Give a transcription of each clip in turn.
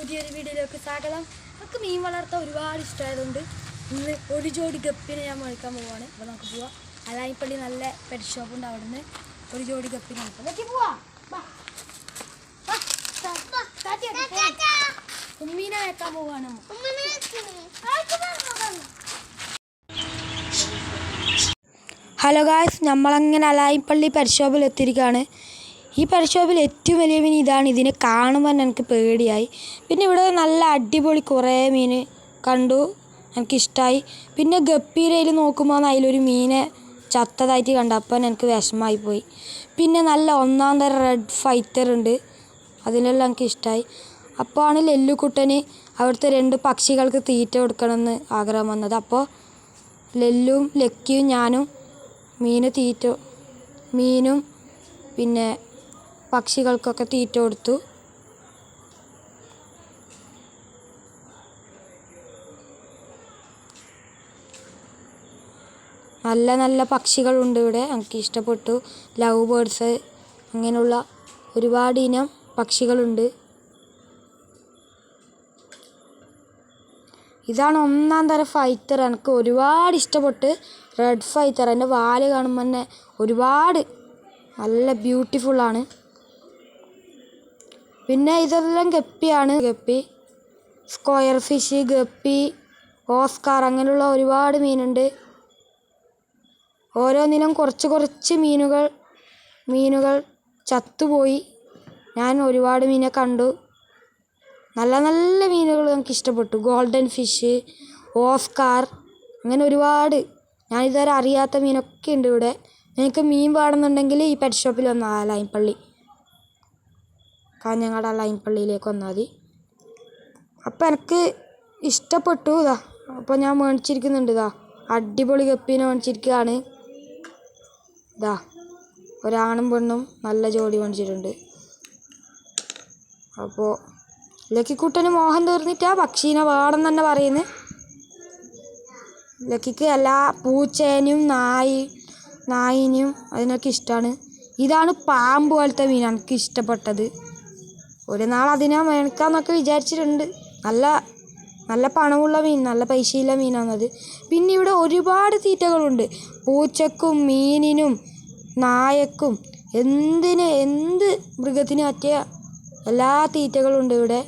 പുതിയൊരു വീഡിയോയിലേക്ക് സ്വാഗതം. നമുക്ക് മീൻ വളർത്താൻ ഒരുപാട് ഇഷ്ടമായതുകൊണ്ട് ഇന്ന് ഒരു ജോഡി ഗപ്പിനെ ഞാൻ മേടിക്കാൻ പോവാണ്. അപ്പോൾ നമുക്ക് പോവാം. അലായിപ്പള്ളി നല്ല പെറ്റ് ഷോപ്പ് ഉണ്ട് അവിടെ നിന്ന് ഒരു ജോഡി ഗപ്പിനെ നോക്കി പോവാ. ഉമ്മീനെ വെക്കാൻ പോവാണ്. ഹലോ ഗായ്സ് നമ്മളങ്ങനെ അലായിപ്പള്ളി പെരിഷോപ്പിൽ എത്തിയിരിക്കുകയാണ്. ഈ പെരിഷോപ്പിൽ ഏറ്റവും വലിയ മീൻ ഇതാണ്. ഇതിനെ കാണുമ്പോൾ തന്നെ എനിക്ക് പേടിയായി. പിന്നെ ഇവിടെ നല്ല അടിപൊളി കുറേ മീൻ കണ്ടു. എനിക്കിഷ്ടമായി പിന്നെ ഗപ്പീരയിൽ നോക്കുമ്പോൾ അതിലൊരു മീനെ ചത്തതായിട്ട് കണ്ടപ്പോൾ എനിക്ക് വിഷമമായി പോയി. പിന്നെ നല്ല ഒന്നാം തരം റെഡ് ഫൈറ്റർ ഉണ്ട്. അതിനെല്ലാം എനിക്ക് ഇഷ്ടമായി അപ്പോൾ ആണ് ലെല്ലുക്കുട്ടന് അവിടുത്തെ രണ്ട് പക്ഷികൾക്ക് തീറ്റ കൊടുക്കണമെന്ന് ആഗ്രഹം വന്നത്. അപ്പോൾ ലെല്ലും ലക്കിയും ഞാനും മീന് തീറ്റ മീനും പിന്നെ പക്ഷികൾക്കൊക്കെ തീറ്റ കൊടുത്തു. നല്ല നല്ല പക്ഷികളുണ്ട് ഇവിടെ. എനിക്ക് ഇഷ്ടപ്പെട്ടു. ലവ് ബേർഡ്സ് അങ്ങനെയുള്ള ഒരുപാട് ഇനം പക്ഷികളുണ്ട്. ഇതാണ് ഒന്നാം തരം ഫൈറ്റർ. എനിക്ക് ഒരുപാട് ഇഷ്ടപ്പെട്ട് റെഡ് ഫൈറ്റർ. എന്റെ വാൽ കാണുമ്പോൾ തന്നെ ഒരുപാട് നല്ല ബ്യൂട്ടിഫുള്ളാണ് പിന്നെ ഇതെല്ലാം ഗപ്പിയാണ്. Guppy square fish guppy oscar അങ്ങനെയുള്ള ഒരുപാട് മീനുണ്ട്. ഓരോന്നിനും കുറച്ച് കുറച്ച് മീനുകൾ മീനുകൾ ചത്തുപോയി. ഞാൻ ഒരുപാട് മീനെ കണ്ടു. നല്ല നല്ല മീനുകൾ നമുക്ക് ഇഷ്ടപ്പെട്ടു. ഗോൾഡൻ ഫിഷ് ഓസ്കാർ അങ്ങനെ ഒരുപാട്. ഞാൻ അറിയാത്ത മീനൊക്കെ ഉണ്ട് ഇവിടെ. നിങ്ങൾക്ക് മീൻ വേണമെന്നുണ്ടെങ്കിൽ ഈ പെറ്റ് ഷോപ്പിൽ വന്നാൽ ലൈൻപള്ളി കാഞ്ഞങ്ങാട് ലൈൻപള്ളിയിലേക്ക് വന്നാൽ മതി അപ്പം എനിക്ക് ഇഷ്ടപ്പെട്ടു ഇതാ അപ്പോൾ ഞാൻ മേടിച്ചിരിക്കുന്നുണ്ട് ഇതാ അടിപൊളി ഗപ്പീനെ മേടിച്ചിരിക്കുകയാണ് ഇതാ ഒരാണും പെണ്ണും നല്ല ജോഡി മേടിച്ചിട്ടുണ്ട്. അപ്പോൾ ലക്കിക്കുട്ടന് മോഹം തീർന്നിട്ടാ പക്ഷീനെ വേണം തന്നെ പറയുന്നത് ലക്കിക്ക് എല്ലാ പൂച്ചേനും നായി നായിനും അതിനൊക്കെ ഇഷ്ടമാണ് ഇതാണ് പാമ്പ് പോലത്തെ മീൻ എനിക്ക് ഇഷ്ടപ്പെട്ടത്. ഒരു നാൾ അതിനെ മേടിക്കാമെന്നൊക്കെ വിചാരിച്ചിട്ടുണ്ട്. നല്ല നല്ല പണമുള്ള മീൻ നല്ല പൈസയുള്ള മീനാണത്. പിന്നെ ഇവിടെ ഒരുപാട് തീറ്റകളുണ്ട്. പൂച്ചക്കും മീനിനും നായക്കും എന്തിന് എന്ത് മൃഗത്തിന് പറ്റിയ എല്ലാ തീറ്റകളും ഉണ്ട് ഇവിടെ.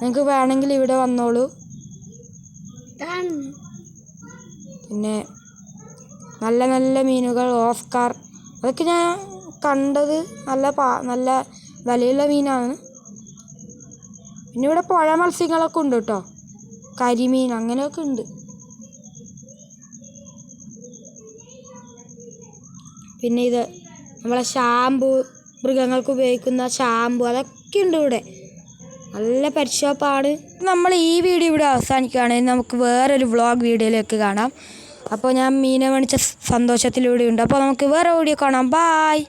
നിങ്ങൾക്ക് വേണമെങ്കിൽ ഇവിടെ വന്നോളൂ. പിന്നെ നല്ല നല്ല മീനുകൾ ഓസ്കാർ അതൊക്കെ ഞാൻ കണ്ടത് നല്ല പാ നല്ല വിലയുള്ള മീനാണ്. പിന്നെ ഇവിടെ പുഴ മത്സ്യങ്ങളൊക്കെ ഉണ്ട് കേട്ടോ. കരിമീൻ അങ്ങനെയൊക്കെ ഉണ്ട്. പിന്നെ ഇത് നമ്മളെ ഷാമ്പു മൃഗങ്ങൾക്ക് ഉപയോഗിക്കുന്ന ഷാമ്പു അതൊക്കെ ഉണ്ട് ഇവിടെ. നല്ല പരിശോപ്പാണ് നമ്മൾ ഈ വീഡിയോ ഇവിടെ അവസാനിക്കുകയാണെങ്കിൽ നമുക്ക് വേറൊരു വ്ളോഗ് വീഡിയോയിലേക്ക് കാണാം. അപ്പോൾ ഞാൻ മീനെ മേടിച്ച സന്തോഷത്തിലൂടെ ഉണ്ട്. അപ്പോൾ നമുക്ക് വേറെ വീഡിയോ കാണാം. ബായ്